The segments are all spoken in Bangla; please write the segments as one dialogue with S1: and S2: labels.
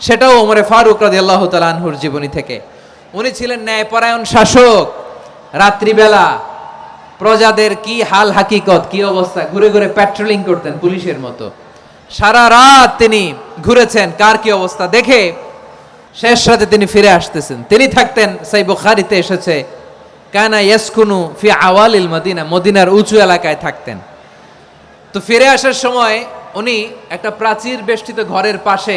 S1: সেটাও ওমরে ফারুক রাজি আল্লাহ তালানহুর জীবনী থেকে। উনি ছিলেন ন্যায়পরায়ণ শাসক। রাত্রিবেলা প্রজাদের কি হাল হাকিকত, কি অবস্থা? ঘুরে ঘুরে প্যাট্রোলিং করতেন পুলিশের মতো। সারা রাত তিনি ঘুরেছেন, কার কি অবস্থা দেখে শেষ রাতে তিনি ফিরে আসতেছেন। তিনি থাকতেন, সেই বুখারিতে এসেছে, কানা ইয়াসকুনু ফি আওয়ালিল মদিনা মদিনার উঁচু এলাকায় থাকতেন। তো ফিরে আসার সময় উনি একটা প্রাচীর বেষ্টিত ঘরের পাশে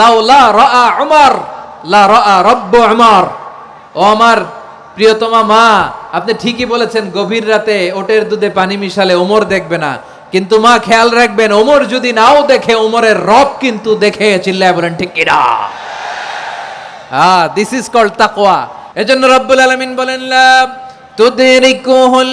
S1: লাউ লা রাআ লা রব্ব উমর। ও আমার প্রিয়তমা মা, আপনি ঠিকই বলেছেন, গভীর রাতে ওটের দুধে পানি মিশালে ওমর দেখবে না। কিন্তু মা, খেয়াল রাখবেন, ওমর যদি নাও দেখে, ওমরের রব কিন্তু দেখে চিল্লায় বলেন, ঠিক কিনা হ্যাঁ দিস ইজ কল্ড তাকওয়া। এজন্য রব্বুল আলামিন বলেন তুদরিকুহুল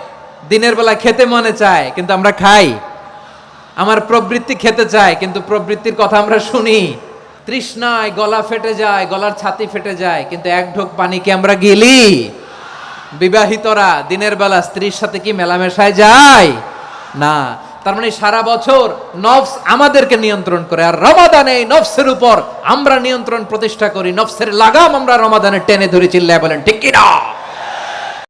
S1: দিনের বেলা খেতে মনে চায়, কিন্তু আমরা খাই। আমার প্রবৃত্তি খেতে চায়, কিন্তু প্রবৃত্তির কথা আমরা শুনি। তৃষ্ণায় গলা ফেটে যায়, গলার ছাতি ফেটে যায়, কিন্তু এক ঢোক পানিকে আমরা গেলি? বিবাহিতরা দিনের বেলা স্ত্রীর সাথে কি মেলামেশায় যায়? না। তার মানে সারা বছর নফস আমাদেরকে নিয়ন্ত্রণ করে, আর রমাদানে এই নফসের উপর আমরা নিয়ন্ত্রণ প্রতিষ্ঠা করি, নফসের লাগাম আমরা রমাদানে টেনে ধরে, চিল্লায় বলেন, ঠিক কিনা?